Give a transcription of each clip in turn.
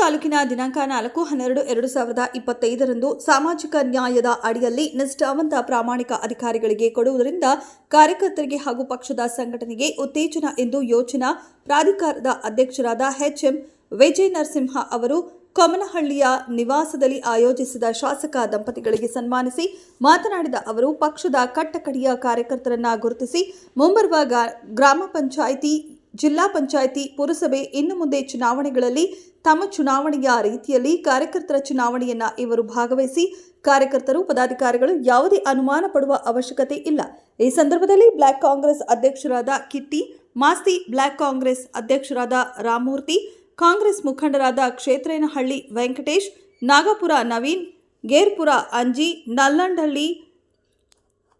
ತಾಲೂಕಿನ ದಿನಾಂಕ ನಾಲ್ಕು, ಹನ್ನೆರಡು, ಎರಡು ಸಾವಿರದ ಇಪ್ಪತ್ತೈದರಂದು ಸಾಮಾಜಿಕ ನ್ಯಾಯದ ಅಡಿಯಲ್ಲಿ ನಿಷ್ಠಾವಂತ ಪ್ರಾಮಾಣಿಕ ಅಧಿಕಾರಿಗಳಿಗೆ ಕೊಡುವುದರಿಂದ ಕಾರ್ಯಕರ್ತರಿಗೆ ಹಾಗೂ ಪಕ್ಷದ ಸಂಘಟನೆಗೆ ಉತ್ತೇಜನ ಎಂದು ಯೋಜನಾ ಪ್ರಾಧಿಕಾರದ ಅಧ್ಯಕ್ಷರಾದ ಎಚ್ಎಂ ವಿಜಯ ನರಸಿಂಹ ಅವರು ಕೊಮನಹಳ್ಳಿಯ ನಿವಾಸದಲ್ಲಿ ಆಯೋಜಿಸಿದ ಶಾಸಕ ದಂಪತಿಗಳಿಗೆ ಸನ್ಮಾನಿಸಿ ಮಾತನಾಡಿದ ಅವರು, ಪಕ್ಷದ ಕಟ್ಟಕಡಿಯ ಕಾರ್ಯಕರ್ತರನ್ನ ಗುರುತಿಸಿ ಮುಂಬರುವ ಗ್ರಾಮ ಪಂಚಾಯಿತಿ ಜಿಲ್ಲಾ ಪಂಚಾಯಿತಿ ಪುರಸಭೆ ಇನ್ನು ಮುಂದೆ ಚುನಾವಣೆಗಳಲ್ಲಿ ತಮ್ಮ ಚುನಾವಣೆಯ ರೀತಿಯಲ್ಲಿ ಕಾರ್ಯಕರ್ತರ ಚುನಾವಣೆಯನ್ನ ಇವರು ಭಾಗವಹಿಸಿ ಕಾರ್ಯಕರ್ತರು, ಪದಾಧಿಕಾರಿಗಳು ಯಾವುದೇ ಅನುಮಾನ ಪಡುವ ಅವಶ್ಯಕತೆ ಇಲ್ಲ. ಈ ಸಂದರ್ಭದಲ್ಲಿ ಬ್ಲಾಕ್ ಕಾಂಗ್ರೆಸ್ ಅಧ್ಯಕ್ಷರಾದ ಕಿಟ್ಟಿ, ಮಾಸ್ತಿ ಬ್ಲಾಕ್ ಕಾಂಗ್ರೆಸ್ ಅಧ್ಯಕ್ಷರಾದ ರಾಮಮೂರ್ತಿ, ಕಾಂಗ್ರೆಸ್ ಮುಖಂಡರಾದ ಕ್ಷೇತ್ರೇನಹಳ್ಳಿ ವೆಂಕಟೇಶ್, ನಾಗಪುರ ನವೀನ್, ಗೇರ್ಪುರ ಅಂಜಿ ನಲ್ಲಂಡಹಳ್ಳಿ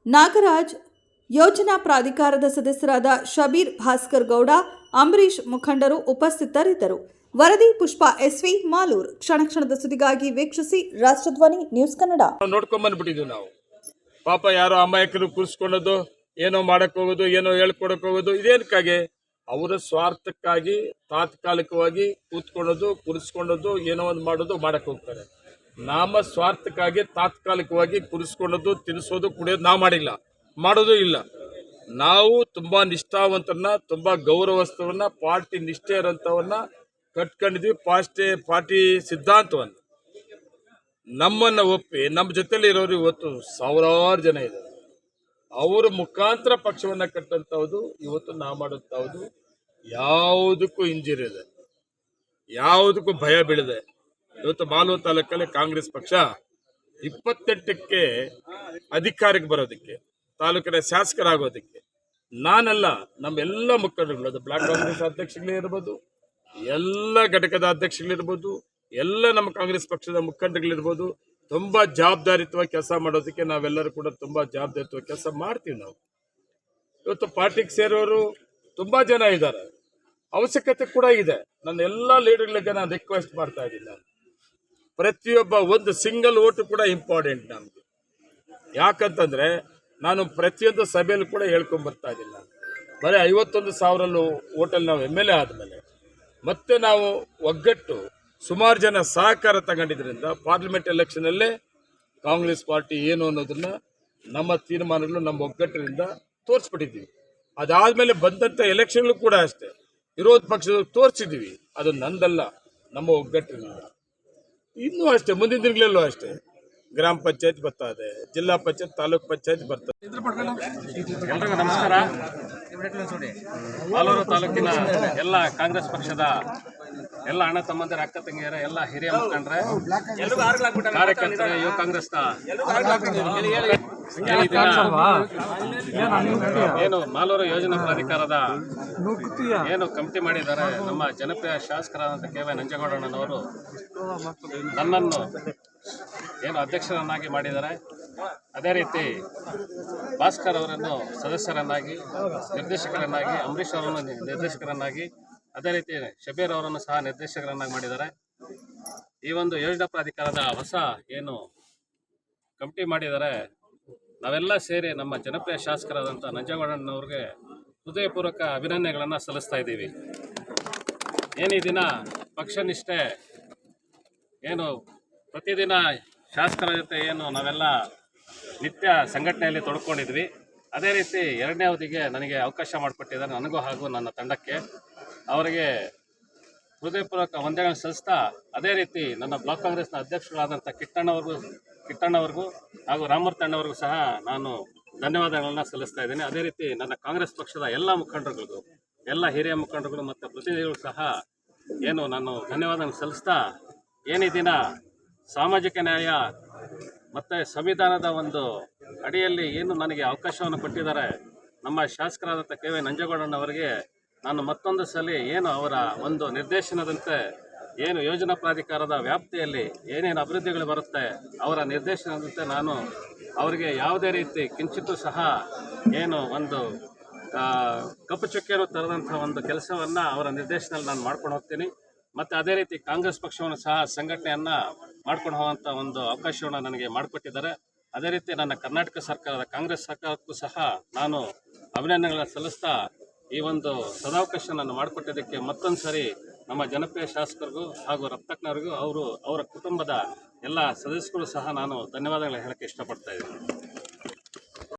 ನಾಗರಾಜ್ ಯೋಜನಾ ಪ್ರಾಧಿಕಾರದ ಸದಸ್ಯರಾದ ಶಬೀರ್ ಭಾಸ್ಕರ್ ಗೌಡ ಅಂಬರೀಶ್ ಮುಖಂಡರು ಉಪಸ್ಥಿತರಿದ್ದರು. ವರದಿ ಪುಷ್ಪ ಎಸ್ವಿ ಮಾಲೂರ್. ಕ್ಷಣ ಕ್ಷಣದ ಸುದ್ದಿಗಾಗಿ ವೀಕ್ಷಿಸಿ ರಾಷ್ಟ್ರಧ್ವನಿ ನ್ಯೂಸ್ ಕನ್ನಡ. ನೋಡ್ಕೊಂಡ್ಬಂದ್ಬಿಟ್ಟಿದ್ವಿ ನೋಡ್ಕೊಂಡ್ ಬಂದ್ಬಿಟ್ಟಿದ್ವಿ ನಾವು. ಪಾಪ ಯಾರೋ ಅಮಾಯಕರು ಕೂರಿಸ್ಕೊಳ್ಳೋದು, ಏನೋ ಮಾಡಕ್ ಹೋಗೋದು, ಏನೋ ಹೇಳ್ಕೊಡಕ್ ಹೋಗೋದು, ಇದೇನಕ್ಕಾಗಿ? ಅವರ ಸ್ವಾರ್ಥಕ್ಕಾಗಿ, ತಾತ್ಕಾಲಿಕವಾಗಿ ಕೂತ್ಕೊಳ್ಳೋದು, ಕುರಿಸ್ಕೊಳ್ಳೋದು, ಏನೋ ಒಂದು ಮಾಡೋದು, ಮಾಡಕ್ ಹೋಗ್ತಾರೆ. ನಮ್ಮ ಸ್ವಾರ್ಥಕ್ಕಾಗಿ ತಾತ್ಕಾಲಿಕವಾಗಿ ಕುರಿಸ್ಕೊಳ್ಳೋದು, ತಿನ್ನಿಸೋದು, ಕುಡಿಯೋದು ನಾವು ಮಾಡಿಲ್ಲ. ಮಾಡೋದು ಇಲ್ಲ. ನಾವು ತುಂಬ ನಿಷ್ಠಾವಂತರನ್ನ, ತುಂಬ ಗೌರವಸ್ಥವನ್ನ, ಪಾರ್ಟಿ ನಿಷ್ಠೆ ಇರೋಂಥವನ್ನ ಕಟ್ಕೊಂಡಿದ್ವಿ, ಪಾರ್ಟಿ ಪಾರ್ಟಿ ಸಿದ್ಧಾಂತವನ್ನು. ನಮ್ಮನ್ನು ಒಪ್ಪಿ, ನಮ್ಮ ಜೊತೆಲಿ ಇರೋರು ಇವತ್ತು ಸಾವಿರಾರು ಜನ ಇದ್ದಾರೆ. ಅವರ ಮುಖಾಂತರ ಪಕ್ಷವನ್ನು ಕಟ್ಟಂಥವ್ದು, ಇವತ್ತು ನಾ ಮಾಡುವಂಥವ್ದು ಯಾವುದಕ್ಕೂ ಇಂಜಿರಿದೆ ಯಾವುದಕ್ಕೂ ಭಯ ಬೀಳಿದೆ. ಇವತ್ತು ಮಾಲೂರು ತಾಲೂಕಲ್ಲಿ ಕಾಂಗ್ರೆಸ್ ಪಕ್ಷ ಇಪ್ಪತ್ತೆಂಟಕ್ಕೆ ಅಧಿಕಾರಕ್ಕೆ ಬರೋದಕ್ಕೆ ತಾಲೂಕಿನ ಶಾಸಕರಾಗೋದಕ್ಕೆ. ನಾನಲ್ಲ, ನಮ್ಮೆಲ್ಲ ಮುಖಂಡರುಗಳು. ಅದು ಬ್ಲಾಕ್ ಕಾಂಗ್ರೆಸ್ ಅಧ್ಯಕ್ಷಗಳೇ ಇರ್ಬೋದು, ಎಲ್ಲ ಘಟಕದ ಅಧ್ಯಕ್ಷಗಳಿರ್ಬೋದು ಎಲ್ಲ ನಮ್ಮ ಕಾಂಗ್ರೆಸ್ ಪಕ್ಷದ ಮುಖಂಡರುಗಳಿರ್ಬೋದು ತುಂಬಾ ಜವಾಬ್ದಾರಿತ್ವಾಗಿ ಕೆಲಸ ಮಾಡೋದಕ್ಕೆ ನಾವೆಲ್ಲರೂ ಕೂಡ ತುಂಬಾ ಜವಾಬ್ದಾರಿತ್ವ ಕೆಲಸ ಮಾಡ್ತೀವಿ ನಾವು. ಇವತ್ತು ಪಾರ್ಟಿಗೆ ಸೇರೋರು ತುಂಬಾ ಜನ ಇದ್ದಾರೆ. ಅವಶ್ಯಕತೆ ಕೂಡ ಇದೆ. ನನ್ನ ಎಲ್ಲ ಲೀಡರ್ಗಳಿಗೆ ನಾನು ರಿಕ್ವೆಸ್ಟ್ ಮಾಡ್ತಾ ಇದ್ದೀನಿ ನಾನು. ಪ್ರತಿಯೊಬ್ಬ ಒಂದು ಸಿಂಗಲ್ ಓಟು ಕೂಡ ಇಂಪಾರ್ಟೆಂಟ್ ನಮಗೆ. ಯಾಕಂತಂದ್ರೆ ನಾನು ಪ್ರತಿಯೊಂದು ಸಭೆಯಲ್ಲೂ ಕೂಡ ಹೇಳ್ಕೊಂಡ್ ಬರ್ತಾ ಇದ್ದೀನಿ ನಾನು ಬರೀ ಐವತ್ತೊಂದು ಸಾವಿರಲ್ಲೂ ಓಟಲ್ಲಿ ನಾವು ಎಂ ಎಲ್ ಎ ಆದಮೇಲೆ ಮತ್ತೆ ನಾವು ಒಗ್ಗಟ್ಟು ಸುಮಾರು ಜನ ಸಹಕಾರ ತಗೊಂಡಿದ್ದರಿಂದ ಪಾರ್ಲಿಮೆಂಟ್ ಎಲೆಕ್ಷನಲ್ಲೇ ಕಾಂಗ್ರೆಸ್ ಪಾರ್ಟಿ ಏನು ಅನ್ನೋದನ್ನ ನಮ್ಮ ತೀರ್ಮಾನಗಳು ನಮ್ಮ ಒಗ್ಗಟ್ಟಿನಿಂದ ತೋರಿಸ್ಬಿಟ್ಟಿದ್ದೀವಿ. ಅದಾದ್ಮೇಲೆ ಬಂದಂಥ ಎಲೆಕ್ಷನ್ಗಳು ಕೂಡ ಅಷ್ಟೇ. ವಿರೋಧ ಪಕ್ಷದ ತೋರಿಸಿದ್ದೀವಿ. ಅದು ನಂದಲ್ಲ, ನಮ್ಮ ಒಗ್ಗಟ್ಟಿನಿಂದ. ಇನ್ನೂ ಅಷ್ಟೇ, ಮುಂದಿನ ದಿನಗಳಲ್ಲೂ ಅಷ್ಟೇ. ಗ್ರಾಮ ಪಂಚಾಯತ್ ಬರ್ತಾ ಇದೆ ಜಿಲ್ಲಾ ಪಂಚಾಯತ್, ತಾಲೂಕ್ ಪಂಚಾಯತ್ ಬರ್ತದೆ. ಎಲ್ರಿಗೂ ನಮಸ್ಕಾರ. ಮಾಲೂರು ತಾಲೂಕಿನ ಎಲ್ಲ ಕಾಂಗ್ರೆಸ್ ಪಕ್ಷದ ಎಲ್ಲ ಅಣ್ಣ ತಮ್ಮಂದಿರ, ಅಕ್ಕ ತಂಗಿಯರ ಎಲ್ಲ ಹಿರಿಯ ಮುಖಂಡ್ರೆ, ಕಾರ್ಯಕರ್ತರ, ಯುವ ಕಾಂಗ್ರೆಸ್ನ ಈ ಏನು ಮಾಲೂರು ಯೋಜನಾ ಪ್ರಾಧಿಕಾರದ ಏನು ಕಮಿಟಿ ಮಾಡಿದ್ದಾರೆ, ನಮ್ಮ ಜನಪ್ರಿಯ ಶಾಸಕರಾದಂಥ ಕೆ ವೈ ನಂಜೇಗೌಡಣ್ಣನವರು ನನ್ನನ್ನು ಏನು ಅಧ್ಯಕ್ಷರನ್ನಾಗಿ ಮಾಡಿದ್ದಾರೆ. ಅದೇ ರೀತಿ ಭಾಸ್ಕರ್ ಅವರನ್ನು ಸದಸ್ಯರನ್ನಾಗಿ, ನಿರ್ದೇಶಕರನ್ನಾಗಿ, ಅಂಬರೀಷ್ ಅವರನ್ನು ನಿರ್ದೇಶಕರನ್ನಾಗಿ, ಅದೇ ರೀತಿ ಶಬೀರ್ ಅವರನ್ನು ಸಹ ನಿರ್ದೇಶಕರನ್ನಾಗಿ ಮಾಡಿದ್ದಾರೆ. ಈ ಒಂದು ಯೋಜನಾ ಪ್ರಾಧಿಕಾರದ ಹೊಸ ಏನು ಕಮಿಟಿ ಮಾಡಿದ್ದಾರೆ ನಾವೆಲ್ಲ ಸೇರಿ ನಮ್ಮ ಜನಪ್ರಿಯ ಶಾಸಕರಾದಂಥ ನಂಜೇಗೌಡಣ್ಣವ್ರಿಗೆ ಹೃದಯಪೂರ್ವಕ ಅಭಿನಂದನೆಗಳನ್ನು ಸಲ್ಲಿಸ್ತಾ ಇದ್ದೀವಿ. ಏನು ಈ ದಿನ ಪಕ್ಷನಿಷ್ಠೆ ಏನು ಪ್ರತಿದಿನ ಶಾಸಕರ ಜೊತೆ ಏನು ನಾವೆಲ್ಲ ನಿತ್ಯ ಸಂಘಟನೆಯಲ್ಲಿ ತೊಡ್ಕೊಂಡಿದ್ವಿ. ಅದೇ ರೀತಿ ಎರಡನೇ ಅವಧಿಗೆ ನನಗೆ ಅವಕಾಶ ಮಾಡಿಕೊಟ್ಟಿದ್ದಾರೆ ನನಗೂ ಹಾಗೂ ನನ್ನ ತಂಡಕ್ಕೆ. ಅವರಿಗೆ ಹೃದಯಪೂರ್ವಕ ವಂದನೆಗಳನ್ನು ಸಲ್ಲಿಸ್ತಾ ಅದೇ ರೀತಿ ನನ್ನ ಬ್ಲಾಕ್ ಕಾಂಗ್ರೆಸ್ನ ಅಧ್ಯಕ್ಷರಾದಂಥ ಕಿಟ್ಟಣ್ಣವ್ರಿಗೂ ಕಿಟ್ಟಣ್ಣವ್ರಿಗೂ ಹಾಗೂ ರಾಮರ್ತಣ್ಣವ್ರಿಗೂ ಸಹ ನಾನು ಧನ್ಯವಾದಗಳನ್ನು ಸಲ್ಲಿಸ್ತಾ ಇದ್ದೀನಿ. ಅದೇ ರೀತಿ ನನ್ನ ಕಾಂಗ್ರೆಸ್ ಪಕ್ಷದ ಎಲ್ಲ ಮುಖಂಡರುಗಳಿಗೂ, ಎಲ್ಲ ಹಿರಿಯ ಮುಖಂಡರುಗಳು ಮತ್ತು ಪ್ರತಿನಿಧಿಗಳು ಸಹ ಏನು ನಾನು ಧನ್ಯವಾದ ಸಲ್ಲಿಸ್ತಾ ಏನಿದಿನ ಸಾಮಾಜಿಕ ನ್ಯಾಯ ಮತ್ತು ಸಂವಿಧಾನದ ಒಂದು ಅಡಿಯಲ್ಲಿ ಏನು ನನಗೆ ಅವಕಾಶವನ್ನು ಕೊಟ್ಟಿದ್ದಾರೆ, ನಮ್ಮ ಶಾಸಕರಾದಂಥ ಕೆ ವಿ ನಂಜೇಗೌಡಣ್ಣವರಿಗೆ ನಾನು ಮತ್ತೊಂದು ಸಲ ಏನು ಅವರ ಒಂದು ನಿರ್ದೇಶನದಂತೆ ಏನು ಯೋಜನಾ ಪ್ರಾಧಿಕಾರದ ವ್ಯಾಪ್ತಿಯಲ್ಲಿ ಏನೇನು ಅಭಿವೃದ್ಧಿಗಳು ಬರುತ್ತೆ, ಅವರ ನಿರ್ದೇಶನದಂತೆ ನಾನು ಅವರಿಗೆ ಯಾವುದೇ ರೀತಿ ಕಿಂಚಿತ್ತೂ ಸಹ ಏನು ಒಂದು ಕಪ್ಪು ಚುಕ್ಕೆಯನ್ನು ತರದಂಥ ಒಂದು ಕೆಲಸವನ್ನು ಅವರ ನಿರ್ದೇಶನದಲ್ಲಿ ನಾನು ಮಾಡ್ಕೊಂಡು ಹೋಗ್ತೀನಿ. ಮತ್ತು ಅದೇ ರೀತಿ ಕಾಂಗ್ರೆಸ್ ಪಕ್ಷವನ್ನು ಸಹ ಸಂಘಟನೆಯನ್ನು ಮಾಡ್ಕೊಂಡು ಹೋಗುವಂಥ ಒಂದು ಅವಕಾಶವನ್ನು ನನಗೆ ಮಾಡಿಕೊಟ್ಟಿದ್ದಾರೆ. ಅದೇ ರೀತಿ ನನ್ನ ಕರ್ನಾಟಕ ಸರ್ಕಾರದ ಕಾಂಗ್ರೆಸ್ ಸರ್ಕಾರಕ್ಕೂ ಸಹ ನಾನು ಅಭಿನಂದನೆಗಳನ್ನು ಸಲ್ಲಿಸ್ತಾ ಈ ಒಂದು ಸದಾವಕಾಶ ನಾನು ಮಾಡಿಕೊಟ್ಟಿದ್ದಕ್ಕೆ ಮತ್ತೊಂದು ಸರಿ ನಮ್ಮ ಜನಪ್ರಿಯ ಶಾಸಕರಿಗೂ ಹಾಗೂ ರಪ್ತಕ್ನವರಿಗೂ ಅವರು ಅವರ ಕುಟುಂಬದ ಎಲ್ಲ ಸದಸ್ಯರು ಸಹ ನಾನು ಧನ್ಯವಾದಗಳು ಹೇಳಕ್ಕೆ ಇಷ್ಟಪಡ್ತಾ ಇದ್ದೀನಿ.